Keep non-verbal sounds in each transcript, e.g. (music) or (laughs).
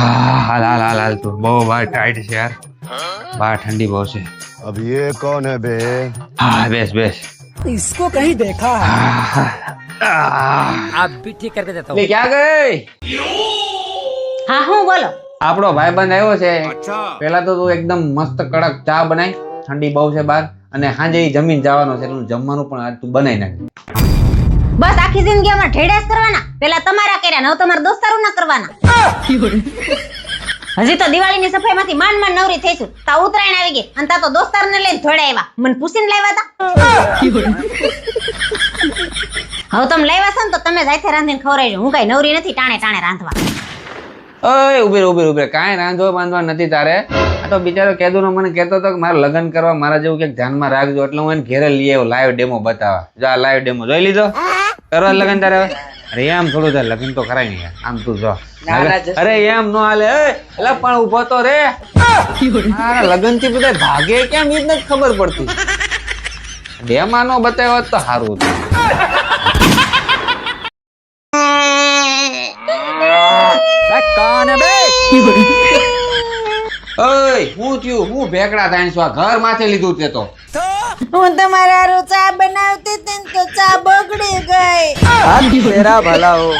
હા હાલ હાલ હાલ હાલ તું બહુ બહાર ટાઈટ છે યાર બહાર ઠંડી બહુ છે अब ये कौन है बे હા બેસ બેસ इसको कहीं देखा है આ, आप भी ठीक करके देता લે ક્યાં ગઈ હા હું બોલો આપણો ભાઈબંધ આવ્યો છે પેલા તો તું એકદમ મસ્ત કડક ચા બનાય ઠંડી બહુ છે બહાર અને સાંજે ઈ જમીન જવાનો છે એટલે જમવાનું પણ આજ તું બનાવી નાખ બસ આખી જિંદગી અમાર ઢેડાસ કરવાના? પેલા તમારા કર્યા ને તમારા દોસ્તારો ના કરવાના. હજી તો દિવાળીની સફાઈમાંથી માંડ માંડ નવરી થઈશું તા ઉતરાયણ આવી ગઈ. અને તા તો દોસ્તારને લઈને થોડા આવ્યા. મને પૂછીને લાવ્યા તા. હવે તમે લાવ્યા છો ને તો તમે જાતે રાંધીને ખવડાવજો હું કઈ નવરી નથી ટાણે ટાણે રાંધવા. ઓય ઊભી રે, ઊભી રે, ઊભી કાંઈ રાંધવા બાંધવા નથી તારે. આ તો બિચારો કેદુનો મને કહેતો હતો કે મારે લગ્ન કરવા મારા જેવું ક્યાંક ધ્યાનમાં રાખજો. એટલે હું એને ઘેરે લઈ આવ્યો લાઈવ ડેમો બતાવવા. જો આ લાઈવ ડેમો જોઈ લીધો? કરવા લગન તારે? અરે એમ થોડું તારે લગન તો ખરાય નહીં. આમ તું જો. અરે એમ નો હાલે એટલે પણ ઊભો તો રે. લગનથી બધા ભાગે કેમ એ જ નથી ખબર પડતી. ડેમાનો બતાવ્યો તો સારું હતું. (laughs) ઓય હું થયું? હું ભેકડા થાય છું આ ઘર માથે લીધું તે? તો હું તમારા હારું ચા બનાવતી હતી તો ચા બગડી ગઈ. હાથ ફેરા ભલા હો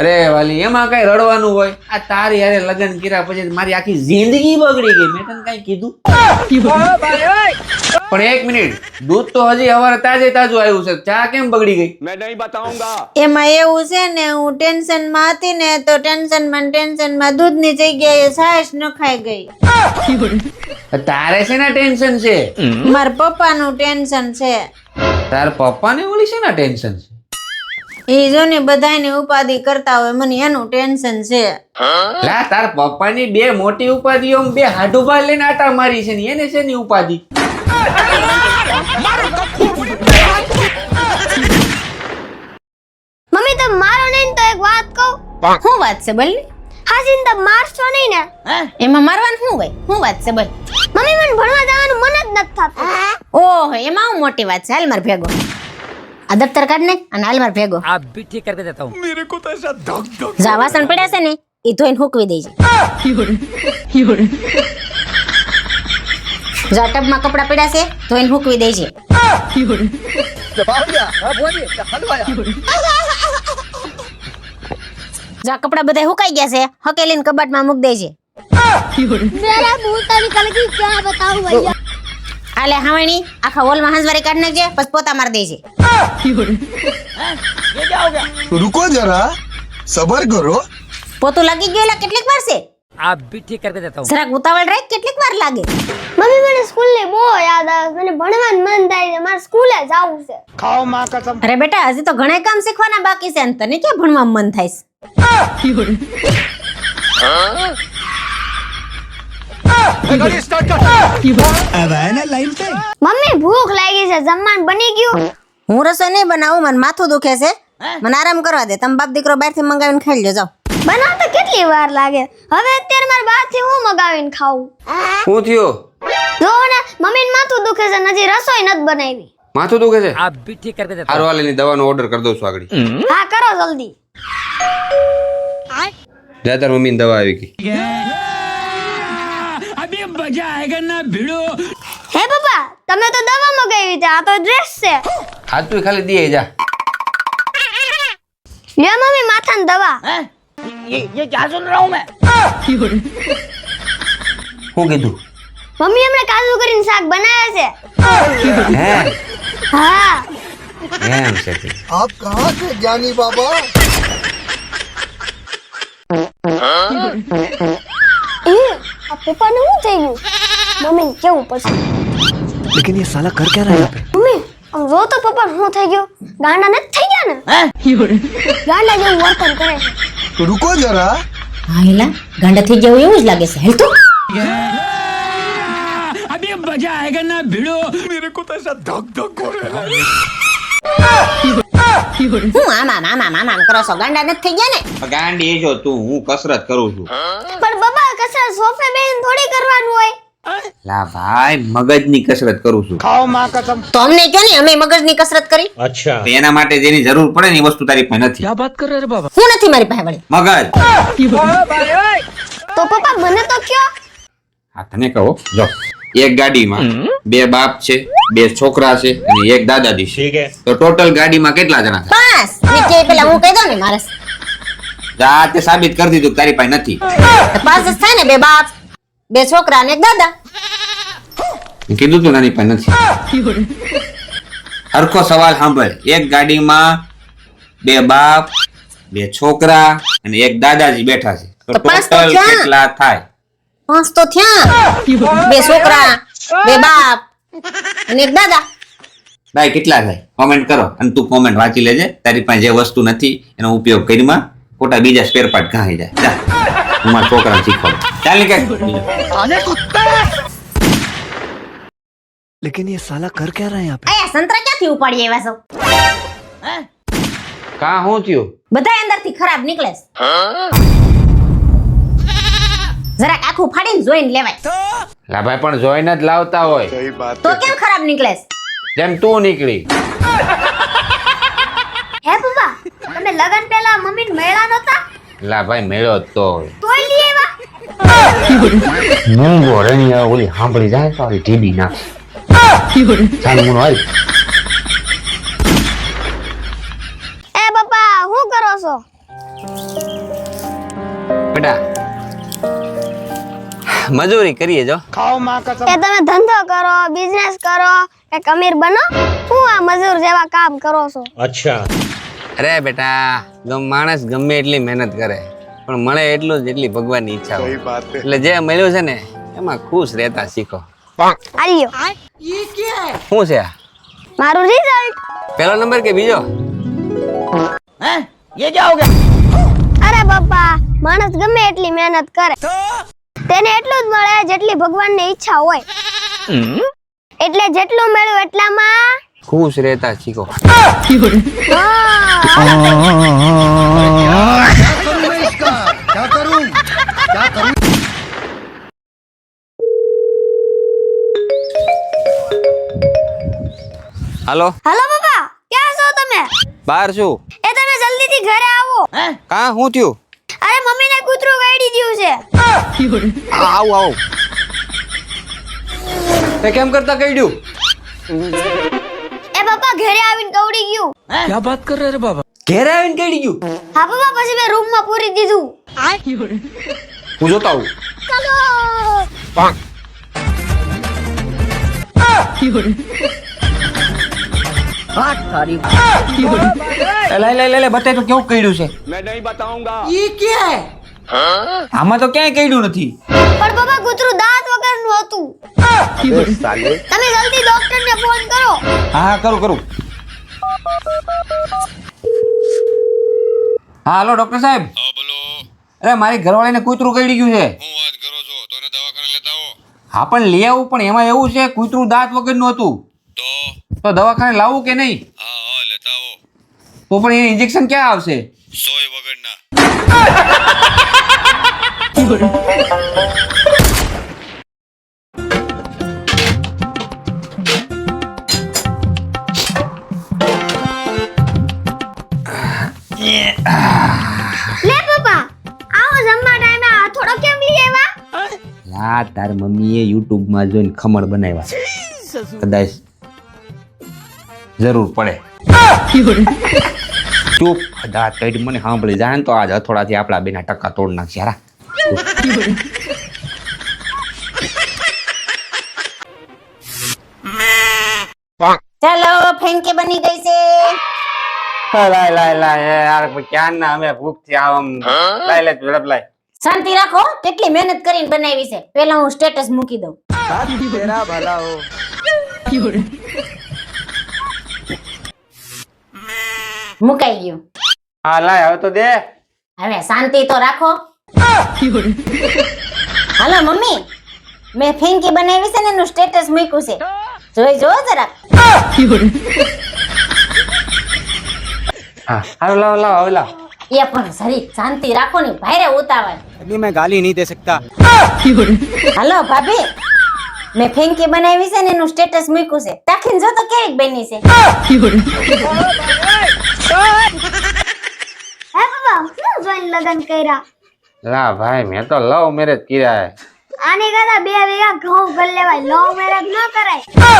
અરે વાલી એમાં કઈ રડવાનું હોય? આ તારી યારે લગ્ન કર્યા પછી મારી આખી જિંદગી બગડી ગઈ. મેં તને કઈ કીધું? પણ એક મિનિટ દૂધ તો હજી હવારે તાજે તાજું આવ્યું છે. ચા કેમ બગડી ગઈ? એમાં એવું છે ને હું ટેન્શનમાં હતી ને તો ટેન્શનમાં ટેન્શનમાં દૂધની જગ્યાએ છાશ નખાઈ ગઈ. તારે છે ને ટેન્શન છે? મારા પપ્પાનું ટેન્શન છે. તાર પપ્પા ને ઓલી છે ને ટેન્શન છે? એ જો ને બધાયની ઉપાધિ કરતા હોય મને એનું ટેન્શન છે. લા તાર પપ્પાની બે મોટી ઉપાધિઓ બે હાડુભા લઈને આટા મારી છે ને એને છે ની ઉપાધિ? મમ્મી તો મારો નહીં તો એક વાત કહું. શું વાત છે બોલ હાજીન તો મારશો નહીં ને. એમાં મારવાનું શું હોય? શું વાત છે બોલ? મમ્મી મને ભણવા જવાનું મન જ નથી થતું. ઓહ એમાં હું મોટી વાત છે. હાલ માર ભેગો. આ દફતર કાઢ ને અને હાલ માર ભેગો. આ બીઠી કરી દેતા હું. મેરે કો તો ધક ધક જા વાસણ પડ્યા છે ને એ ધોઈને હુકવી દેજે. યોરે યોરે જો આ ટબમાં કપડાં પડ્યા છે ધોઈને મૂકવી દેજે. જો આ બધા સુકાઈ ગયા છે હકેલીને કબાટમાં મૂક દેજે. આલે હાવણી આખા હોલમાં હંસવારી કાઢ નાખજે પછી પોતા માર દેજે. રુકો જરા સબર કરો. પોતું લાગી ગયેલા કેટલીક વાર છે? आप भी ठीक करके देता हूँ જરાક ઉતાવળ રાખ કેટલીક વાર લાગે મમ્મી મને સ્કૂલ ની બહુ યાદ આવે મને ભણવાનું મન થાય છે મારે સ્કૂલે જવું છે અરે બેટા હજી તો ઘણા કામ શીખવાના બાકી છે અને તને ક્યાં ભણવામાં મન થાય છે મમ્મી ભૂખ લાગી છે જમવાનું બની ગયું હું રસોઈ નહીં બનાવું મને માથું દુખે છે મને આરામ કરવા દે તમે બાપ દીકરો બહારથી મંગાવીને ખાઈ લ્યો જાઓ બનાવતા કેટલી વાર લાગે? હવે અત્યારે મારા મારે બહારથી હું મગાવીને ખાવું. શું થયું? જો ને મમ્મીને માથું દુખે છે નજી રસોઈ નથી બનાવી. માથું દુખે છે? આ બી ઠીક કરી દેતા હારવાલીની દવાનો ઓર્ડર કરી દઉં છું આગળ. હા કરો જલ્દી. જા તાર મમ્મીની દવા આવી ગઈ. અબે મજા આયેગા ના ભીડો હે પપ્પા તમે તો દવા મગાવી છે આ તો ડ્રેસ છે. હા તું ખાલી દે જા. લે મમ્મી માથાની દવા. હે? શું કીધું મમ્મી હમણાં કાજુ કરીને શાક બનાવે છે હે હા એમ છે તે. आप कहाँ से ज्ञानी बाबा એ આ પપ્પાને શું થઈ ગયું મમ્મી કેવું પડશે लेकिन ये साला कर क्या रहा है यहाँ पे મમ્મી આમ જો તો પપ્પા શું થઈ ગયું ગાંડા નથી થઈ ગયા ને ગાંડા જેવું વર્તન કરે છે તો રૂકો જરા. હા એલા ગાંડા થઈ જવું એવું જ લાગે છે. હેલ તો. અબે મજા આયેગા ના ભીડો? મેરે કો તો એસા ધક ધક હો રહા હું આમ આમ આમ આમ આમ કરો છો? ગાંડા નથી થઈ ગયા ને? ગાંડી છો તું હું કસરત કરું છું. પણ બાબા કસરત સોફે લા ભાઈ મગજની કસરત કરું છું. તો અમને કયો ને અમે મગજની કસરત કરી? તો એના માટે જેની જરૂર પડે ને એ વસ્તુ તારી પાસે નથી. હું નથી મારી પાસે વળી. મગજ. તો પપ્પા મને તો કયો. હા તને કહો? જો એક ગાડીમાં બે બાપ છે બે છોકરા છે અને એક દાદાજી છે. તો ટોટલ ગાડીમાં કેટલા જણા થાય બસ. નીચે પેલા હું કહી દઉં ને મારે. જાતે સાબિત કરી દીધું તારી પાસે નથી. પાંચ જ થાય ને બે બાપ બે છોકરા ને એક દાદા. કીધું તું નાની પાસે નથી. હરખો સવાલ સાંભળ. એક ગાડીમાં બે બાપ બે છોકરા અને એક દાદાજી બેઠા છે. તો ટોટલ કેટલા થાય? પાંચ તો થયા. બે છોકરા બે બાપ અને એક દાદા. ભાઈ કેટલા થાય? કોમેન્ટ કરો અને તું કોમેન્ટ વાંચી લેજે. તારી પાસે જે વસ્તુ નથી એનો ઉપયોગ કરીમાં ખોટા બીજા સ્પેર પાર્ટ ઘાઈ જાય. હું મારા છોકરાને શીખવાડું. ચાલ નીકળ. लेकिन ये साला कर क्या रहा है यहाँ पे આયા સંતરા ક્યાંથી ઉપાડી આવ્યા છો કા શું થયું બધા અંદરથી ખરાબ નીકળે છે. જરાક આખું ફાડીને જોઈને લેવાય લા ભાઈ પણ જોઈને જ લાવતા હોય सही बात તો કેમ ખરાબ નીકળે છે? જેમ તું નીકળી હે પપ્પા તમે લગન પહેલા મમ્મીને મળ્યા નતા લા ભાઈ મેળો જ તો હોય તોય લઈ આવ્યા મૂંગો રણિયા ઓલી સાંભળી જાય તો ઓલી ઢીબી નાખે (laughs) છાનમૂનો હાલ. એ પપ્પા હું કરો છો? બેટા મજૂરી કરીએ જો. ખાઓ માં કસમ એ તમે ધંધો કરો બિઝનેસ કરો કે અમીર બનો હું આ મજૂર જેવા કામ કરો છો. અચ્છા. અરે બેટા ગમ માણસ ગમે એટલી મહેનત કરે પણ મળે એટલું જ એટલી ભગવાનની ઈચ્છા હોય. એટલે જે મળ્યું છે ને એમાં ખુશ રહેતા શીખો. આલ્યો શું છે આ મારું રિઝલ્ટ પહેલો નંબર કે બીજો અરે પપ્પા માણસ ગમે એટલી મહેનત કરે તેને એટલું જ મળે જેટલી ભગવાનની ઈચ્છા હોય એટલે જેટલું મળ્યું એટલામાં ખુશ રહેતા શીખો હા क्या करूं क्या करूं હાલો. હાલો પપ્પા ક્યાં છો તમે? બહાર છું. એ તમે જલ્દીથી ઘરે આવો. કા હું થયું? અરે મમ્મીને કૂતરું ગાડી દીધું છે. આવ આવ. તે કેમ કરતા કઈડ્યું? એ પપ્પા ઘરે આવીને કવડી ગયું. ક્યાં વાત કર રે બાબા? ઘરે આવીને કઈડી ગયું? હા પપ્પા પછી મેં રૂમમાં પૂરી દીધું. હું જોતા આવું. ચાલો. પાંખ. લઈ લઈ લઈ બતાય તો કેવું કર્યું છે? મેં નહીં બતાઉંગા ઈ કે? આમાં તો ક્યાંય કર્યું નથી. પણ બાબા કૂતરું દાંત વગરનું હતું. તમે જલ્દી ડોક્ટરને ફોન કરો. હા કરું કરું. હા હાલો ડોક્ટર સાહેબ. અરે મારી ઘરવાળીને કૂતરું કઈડી ગયું છે. હા પણ લઈ આવું પણ એમાં એવું છે કૂતરું દાંત વગરનું હતું. તો દવાખાને લાવવું કે નહીં? તો પણ એ ઇન્જેક્શન ક્યાં આવશે? લે પપ્પા આવો જમવા ટાઈમે આ થોડો કેમ લઈ આવ્યા? લા તાર મમ્મીએ યુટ્યુબમાં જોઈને ખમણ બનાવ્યા. કદાચ જરૂર પડે. (laughs) ચૂપ. દા કાઢી મને સાંભળી જાય ને તો આજ હથોડાથી આપણા બેના ટકા તોડ નાખશે હારા. ચાલો ફેંકી બની ગઈ છે. લાય લાય લાય યાર ક્યાં ના અમે ભૂખથી આવમ લાય લે ઝડપ લાય. શાંતિ રાખો કેટલી મહેનત કરીને બનાવી છે. પેલા હું સ્ટેટસ મૂકી દઉં. મુકાઈ ગયું. હા લાય હવે તો દે. હવે શાંતિ તો રાખો. હાલો મમ્મી. મેં ફિંકી બનાવી છે ને એનું સ્ટેટસ મૂક્યું છે. જોઈ જો જરા હા હાલો લાવ લાવ હવે લાવ. ये પણ સરી શાંતિ રાખો ને ભાઈરે ઉતાવળ. અભી મેં ગાલી નહીં દે શકતા. હલો ભાભી. મેં ફેંકી બનાવી છે ને એનું સ્ટેટસ મૂક્યું છે. તાખીને જો તો કેવી બની છે. હે બાબા શું જોઈન લગન કર્યા? લા ભાઈ મેં તો લવ મેરેજ કર્યા હે. આને કદા બે વેગા ઘઉં ઘર લેવાય લવ મેરેજ ન કરાય. Ah!